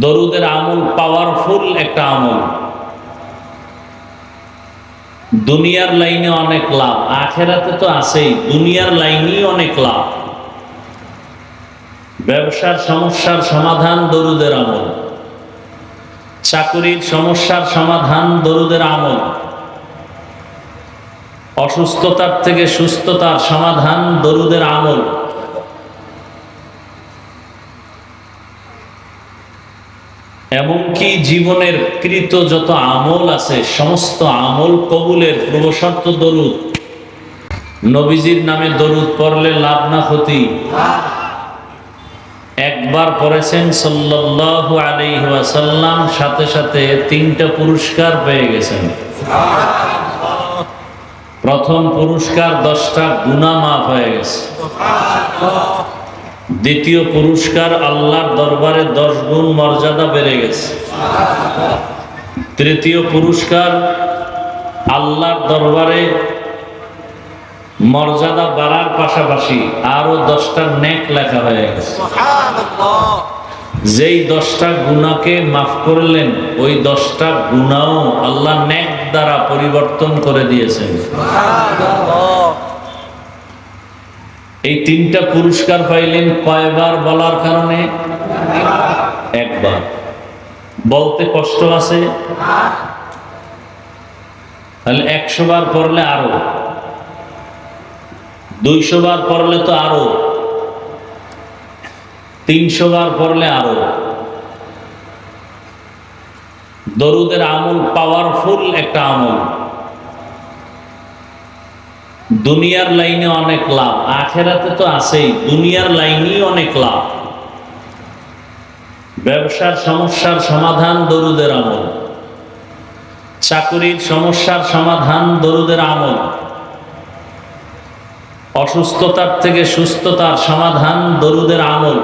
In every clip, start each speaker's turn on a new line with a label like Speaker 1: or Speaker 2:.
Speaker 1: দরুদের আমল পাওয়ারফুল একটা আমল। দুনিয়ার লাইনে অনেক লাভ, আখেরাতে তো আছেই, দুনিয়ার লাইনেই অনেক লাভ। ব্যবসার সমস্যার সমাধান দরুদের আমল। চাকুরির সমস্যার সমাধান দরুদের আমল। অসুস্থতার থেকে সুস্থতার সমাধান দরুদের আমল। এমনকি জীবনের কৃত যত আমল আছে, সমস্ত আমল কবুলের পূর্বশর্ত দরুদ। নবীজির নামে দরুদ পড়লে লাভ না ক্ষতি। একবার পড়েছেন সাল্লাল্লাহু আলাইহি ওয়াসাল্লাম, সাথে সাথে তিনটা পুরস্কার পেয়ে গেছেন। প্রথম পুরস্কার দশটা গুণা মাফ হয়ে গেছে। দ্বিতীয় পুরস্কার আল্লাহর দরবারে দশ গুণ মর্যাদা বেড়ে গেছে। তৃতীয় পুরস্কার আল্লাহর দরবারে মর্যাদা বাড়ার পাশাপাশি আরও দশটা নেক লেখা হয়ে গেছে। যেই দশটা গুণাকে মাফ করলেন ওই দশটা গুণাও আল্লাহ নেক দ্বারা পরিবর্তন করে দিয়েছেন। এই তিনটা পুরস্কার পাইলেন কয়বার বলার কারণে? একবার। বলতে কষ্ট আছে? তাহলে একশো বার পড়লে আরও। দুইশো বার পড়লে তো আরও। তিনশো বার পড়লে আরও। দরুদের আমল পাওয়ারফুল একটা আমল। দুনিয়ার লাইনে অনেক লাভ, আখেরাতে তো আছেই, দুনিয়ার লাইনেই অনেক লাভ। ব্যবসার সমস্যার সমাধান দরুদের আমল। চাকুরির সমস্যার সমাধান দরুদের আমল। অসুস্থতার থেকে সুস্থতার সমাধান দরুদের আমল।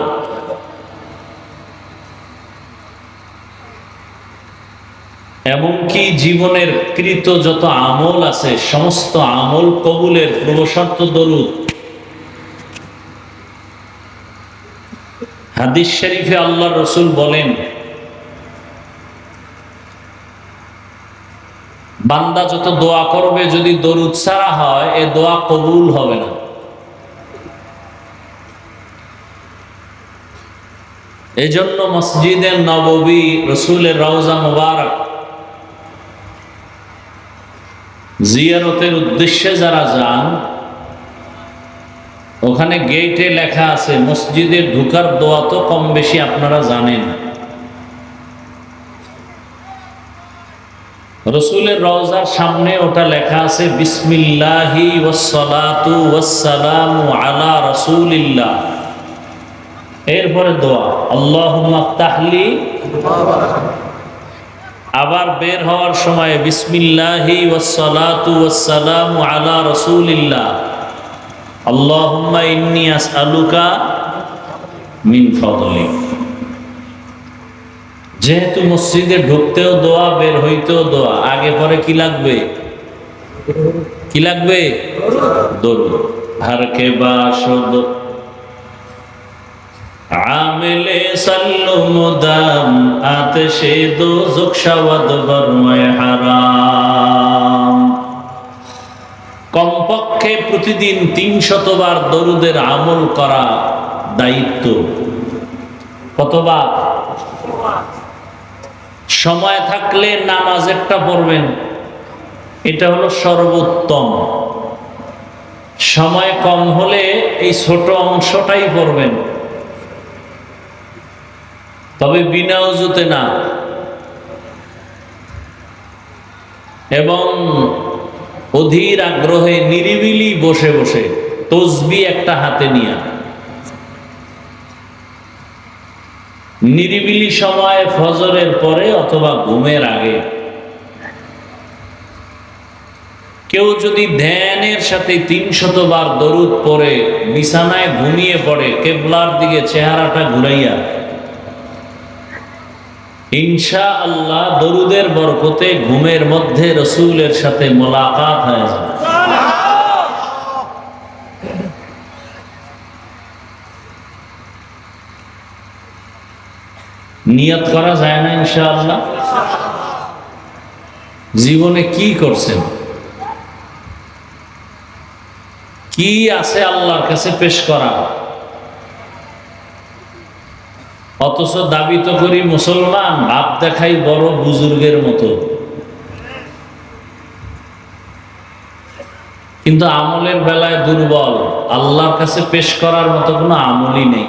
Speaker 1: এমনকি জীবনের কৃত যত আমল আছে, সমস্ত আমল কবুলের পূর্বশর্ত দরুদ। হাদিস শরীফে আল্লাহ রসুল বলেন, বান্দা যত দোয়া করবে, যদি দরুদ ছাড়া হয়, এ দোয়া কবুল হবে না। এজন্য মসজিদের নববী রসুলের রওজা মুবারক জিয়ারতের উদ্দেশ্যে যারা যান, ওখানে গেটে লেখা আছে, মসজিদে ঢুকার দোয়া তো কম বেশি আপনারা জানেন। রসুলের রওজার সামনে ওটা লেখা আছে, বিসমিল্লাহি ওয়াসসালাতু ওয়াসসালামু আলা রাসূলিল্লাহ। এরপরে দোয়া, আল্লাহুম্মা তাহলি আবার বের হওয়ার সময় বিসমিল্লাহি ওয়াসসালাতু ওয়াসসালামু আলা রাসূলিল্লাহ। আল্লাহুম্মা ইন্নী আসআলুকা মিন যেহেতু মসজিদে ঢুকতেও দোয়া, বের হইতেও দোয়া, আগে পরে কি লাগবে? কি লাগবে? দরুদ। হর কে বাসদ আমেলে সাল্লু মুদাম আতশে দো জুকশাওয়াদ বরমায় হারাম। কমপক্ষে প্রতিদিন তিন শতবার দরুদের আমল করা দায়িত্ব। কতবার সময় থাকলে নামাজ একটা পড়বেন। এটা হলো সর্বোত্তম। সময় কম হলে এই ছোট অংশটাই পড়বেন। তবে বিনা উজুতে না। এবং অধীর আগ্রহে নিরিবিলি বসে বসে তসবি একটা হাতে নিয়ে। নিরিবিলি সময় ফজরের পরে অথবা ঘুমের আগে। কেউ যদি ধ্যানের সাথে তিন শতবার দরুদ পরে বিছানায় ঘুমিয়ে পড়ে, কেবলার দিকে চেহারাটা ঘুরাইয়া ইনশা আল্লাহ দরুদের বরকতে ঘুমের মধ্যে রসুলের সাথে মোলাকাত হয়ে যাবে। নিয়ত করা যায় না ইনশাআল্লাহ? জীবনে কি করছেন? কি আছে আল্লাহর কাছে পেশ করা? অথচ দাবি তো করি মুসলমান ভাব দেখাই বড় বুজুর্গের মতো। কিন্তু আমলের বেলায় দুর্বল, আল্লাহর কাছে পেশ করার মতো কোনো আমলই নেই।